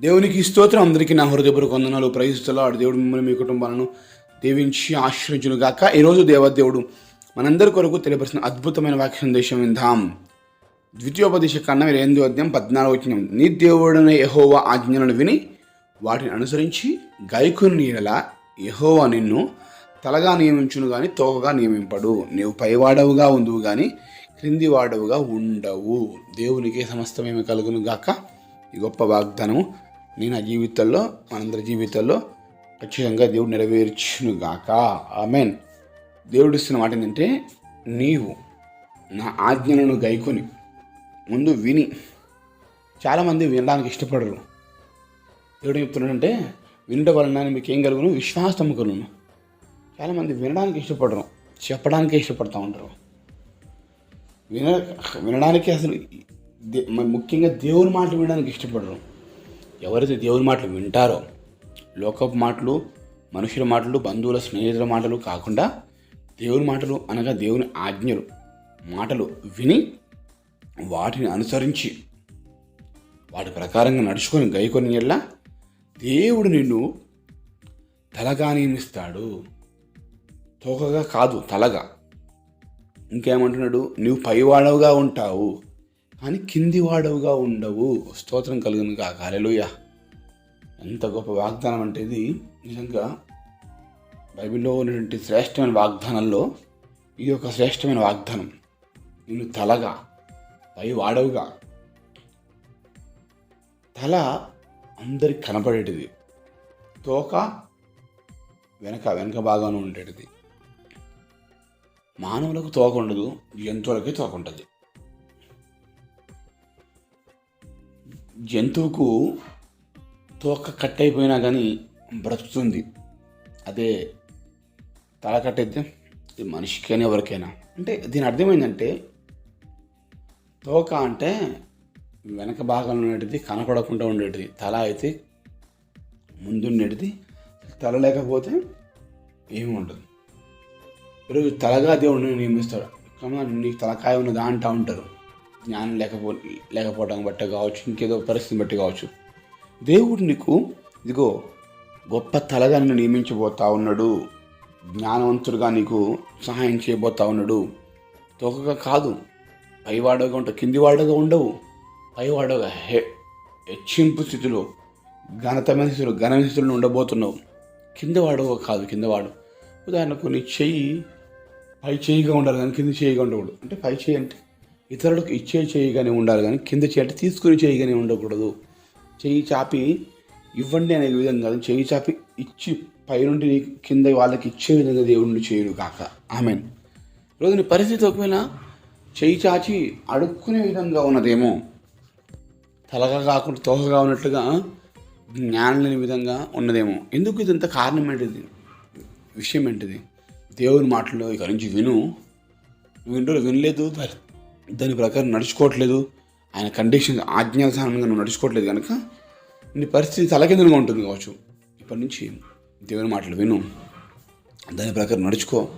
దేవునికి స్తోత్రం. అందరికీ నా హృదయపూర్వక వందనాలు. ప్రయత్నిస్తున్నా ఆడు దేవుడు మిమ్మల్ని మీ కుటుంబాలను దీవించి ఆశ్రయించును గాక. ఈరోజు దేవదేవుడు మనందరి కొరకు తెలియపరిచిన అద్భుతమైన వాక్య సందేశం విందాం. ద్వితీయోపదేశ కన్నా మీరు ఎనిమిది అధ్యాయం పద్నాలుగు వచ్చిన నీ దేవుడైన యహోవా ఆజ్ఞలను విని వాటిని అనుసరించి గాయకుని నీడల యహోవా నిన్ను తలగా నియమించును కానీ తోకగా నియమింపడు. నీవు పైవాడవుగా ఉందువు కానీ క్రింది వాడవుగా ఉండవు. దేవునికి సమస్తమేమి కలుగును గాక. ఈ గొప్ప వాగ్దానము నేను నా జీవితంలో మనందరి జీవితాల్లో ఖచ్చితంగా దేవుడు నెరవేర్చును గాక ఆమెన్. దేవుడు ఇస్తున్న మాట ఏంటంటే నీవు నా ఆజ్ఞలను గైకొని ముందు విని చాలామంది వినడానికి ఇష్టపడరు. దేవుడు చెప్తున్నాడంటే వినడం వలన మీకు ఏం కలుగును? విశ్వాసం కలుగును. చాలామంది వినడానికి ఇష్టపడరు చెప్పడానికే ఇష్టపడుతూ ఉంటారు. విన వినడానికి అసలు ముఖ్యంగా దేవుని మాటలు వినడానికి ఇష్టపడరు. ఎవరైతే దేవుని మాటలు వింటారో లోకపు మాటలు మనుషుల మాటలు బంధువుల స్నేహితుల మాటలు కాకుండా దేవుని మాటలు అనగా దేవుని ఆజ్ఞలు మాటలు విని వాటిని అనుసరించి వాటి ప్రకారంగా నడుచుకొని గైకొని ఎల్ల దేవుడు నిన్ను తలగా నియమిస్తాడు తోకగా కాదు తలగా. ఇంకేమంటున్నాడు? నువ్వు పైవాడవుగా ఉంటావు. కానీ కింది వాడవుగా ఉండవు. స్తోత్రం కలుగును కాక హల్లెలూయా. ఎంత గొప్ప వాగ్దానం అంటే ఇది. నిజంగా బైబిల్లో ఉన్నటువంటి శ్రేష్టమైన వాగ్దానంలో ఇది ఒక శ్రేష్టమైన వాగ్దానం. నేను తలగా పై వాడవుగా. తల అందరికి కనపడేటిది. తోక వెనక వెనక భాగాన ఉండేటిది. మానవులకు తోక ఉండదు జంతువులకి తోక ఉంటుంది. జంతువుకు తోక కట్ అయిపోయినా కానీ బ్రతుకుతుంది. అదే తల కట్టయితే ఇది మనిషికైనా ఎవరికైనా. అంటే దీని అర్థమైందంటే తోక అంటే వెనక భాగంలో ఉండేటిది కనపడకుండా ఉండేటిది. తల అయితే ముందుండేటిది తల లేకపోతే ఏమి ఉండదు. ఈరోజు తలగా దేవుడిని నియమిస్తాడు. కమా నీకు తలకాయ ఉన్నదా అంటా ఉంటారు. జ్ఞానం లేకపో లేకపోవడం బట్టి కావచ్చు ఇంకేదో పరిస్థితిని బట్టి కావచ్చు. దేవుడు నీకు ఇదిగో గొప్ప తలగా నిన్ను నియమించబోతా ఉన్నాడు. జ్ఞానవంతుడుగా నీకు సహాయం చేయబోతా ఉన్నాడు. తోకగా కాదు పైవాడగా ఉంటావు కింది వాడగా ఉండవు. పైవాడగా హె హెచ్చింపు స్థితిలో ఘనతమైన స్థితిలో ఘన స్థితిలో ఉండబోతున్నావు. కింద కాదు కింద వాడు ఉదాహరణకు నీ చెయ్యి పై చేయిగా ఉండాలి కానీ కింద చేయిగా ఉండకూడదు. అంటే పై చేయి అంటే ఇతరులకు ఇచ్చే చేయగానే ఉండాలి కానీ కింద చేయి తీసుకుని చేయగానే ఉండకూడదు. చేయి చాపి ఇవ్వండి అనే విధంగా కాదు చేయి చాపి ఇచ్చి పైనుండి కింద వాళ్ళకి ఇచ్చే విధంగా దేవుడిని చేయడు కాక ఆమెన్. ఈరోజు నీ పరిస్థితి ఒకవేళ చేయి చాచి అడుక్కునే విధంగా ఉన్నదేమో తలగా కాకుండా తోకగా ఉన్నట్లుగా జ్ఞానం లేని విధంగా ఉన్నదేమో ఎందుకు ఇదంత కారణం ఏంటిది? విషయం ఏంటిది? దేవుని మాటలు ఇక నుంచి విను. నువ్వు ఇంట్లో వినలేదు దాని- ప్రకారం నడుచుకోవట్లేదు. ఆయన కండిషన్ ఆజ్ఞానుసారంగా నువ్వు నడుచుకోవట్లేదు కనుక నీ పరిస్థితి తలకిందులుగా ఉంటుంది కావచ్చు. ఇప్పటి నుంచి దేవుని మాటలు విను. దాని ప్రకారం నడుచుకో.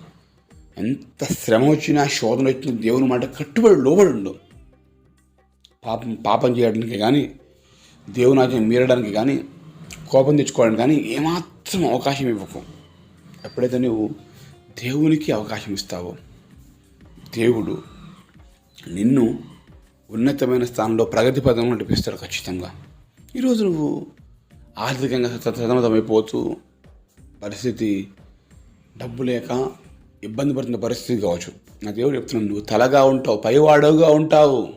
ఎంత శ్రమ వచ్చినా శోధన వచ్చినా దేవుని మాట కట్టుబడి లోబడి ఉండు. పాపం పాపం చేయడానికి కానీ దేవుని ఆజ్ఞ మీరడానికి కానీ కోపం తెచ్చుకోవడానికి కానీ ఏమాత్రం అవకాశం ఇవ్వకు. ఎప్పుడైతే నువ్వు దేవునికి అవకాశం ఇస్తావో దేవుడు నిన్ను ఉన్నతమైన స్థానంలో ప్రగతి పదంలో నడిపిస్తాడు ఖచ్చితంగా. ఈరోజు నువ్వు ఆర్థికంగా సతమతమైపోతూ పరిస్థితి డబ్బు లేక ఇబ్బంది పడుతున్న పరిస్థితి కావచ్చు. నా దేవుడు చెప్తున్నాను నువ్వు తలగా ఉంటావు పైవాడవుగా ఉంటావు.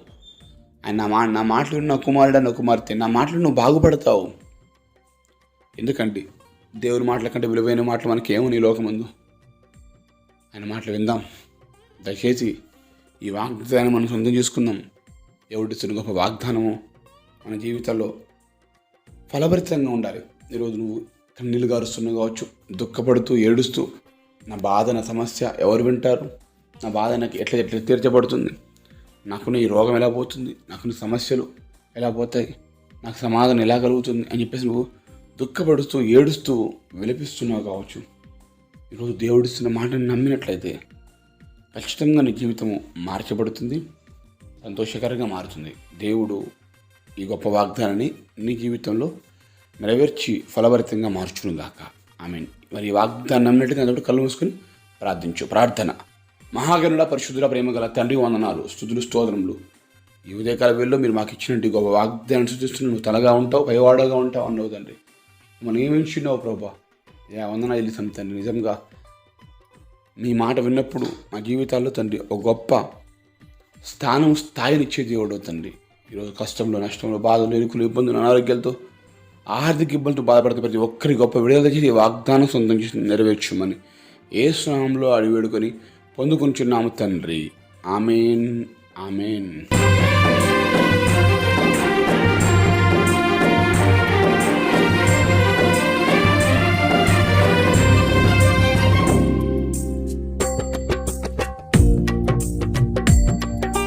ఆయన నా మా నా మాటలు నా కుమారుడు నా కుమార్తె నా మాటలు నువ్వు బాగుపడతావు. ఎందుకంటే దేవుని మాటల కంటే విలువైన మాటలు మనకేమో నీ లోకమందు? ఆయన మాటలు విందాం. దయచేసి ఈ వాగ్దానం మనం సొంతం చేసుకుందాం. దేవుడిస్తున్న గొప్ప వాగ్దానము మన జీవితంలో ఫలభరితంగా ఉండాలి. ఈరోజు నువ్వు కన్నీళ్ళు గారుస్తున్నా కావచ్చు దుఃఖపడుతూ ఏడుస్తూ నా బాధ నా సమస్య ఎవరు వింటారు? నా బాధ నాకు ఎట్లా ఎట్లా తీర్చబడుతుంది? నాకు ఈ రోగం ఎలా పోతుంది? నాకు సమస్యలు ఎలా పోతాయి? నాకు సమాధానం ఎలా కలుగుతుంది? అని చెప్పేసి నువ్వు దుఃఖపడుతూ ఏడుస్తూ విలపిస్తున్నావు కావచ్చు. ఈరోజు దేవుడిస్తున్న మాటను నమ్మినట్లయితే ఖచ్చితంగా నీ జీవితము మార్చబడుతుంది సంతోషకరంగా మారుతుంది. దేవుడు ఈ గొప్ప వాగ్దానాన్ని నీ జీవితంలో నెరవేర్చి ఫలభరితంగా మార్చును గాక. మీన్ మరి ఈ వాగ్దానం నమ్మినట్టుగా అందులో కళ్ళు మూసుకొని ప్రార్థించు. ప్రార్థన. మహాగణుడ పరిశుద్ధుల ప్రేమ గల తండ్రి వందనాలు స్థుతులు స్తోత్రములు. ఈ ఉదయకాల వేళలో మీరు మాకు ఇచ్చినట్టు గొప్ప వాగ్దానం సూచిస్తున్న నువ్వు తలగా ఉంటావు పైవాడగా ఉంటావు అన్నావు తండ్రి. మనం ఏమించున్నావు ప్రభా? యా వందన తండ్రి. నిజంగా మీ మాట విన్నప్పుడు మా జీవితాల్లో తండ్రి ఒక గొప్ప స్థానం స్థాయినిచ్చే దేవుడు తండ్రి. ఈరోజు కష్టంలో నష్టంలో బాధలు ఎరుకులు ఇబ్బందులు అనారోగ్యాలతో ఆర్థిక ఇబ్బందులతో బాధపడితే ప్రతి ఒక్కరి గొప్ప విడుదల చేసి వాగ్దానం సొంతం చేసి నెరవేర్చమని ఏ స్నామంలో అడివేడుకొని పొందుకుంటున్నాము తండ్రి. ఆమెన్. ఆమెన్.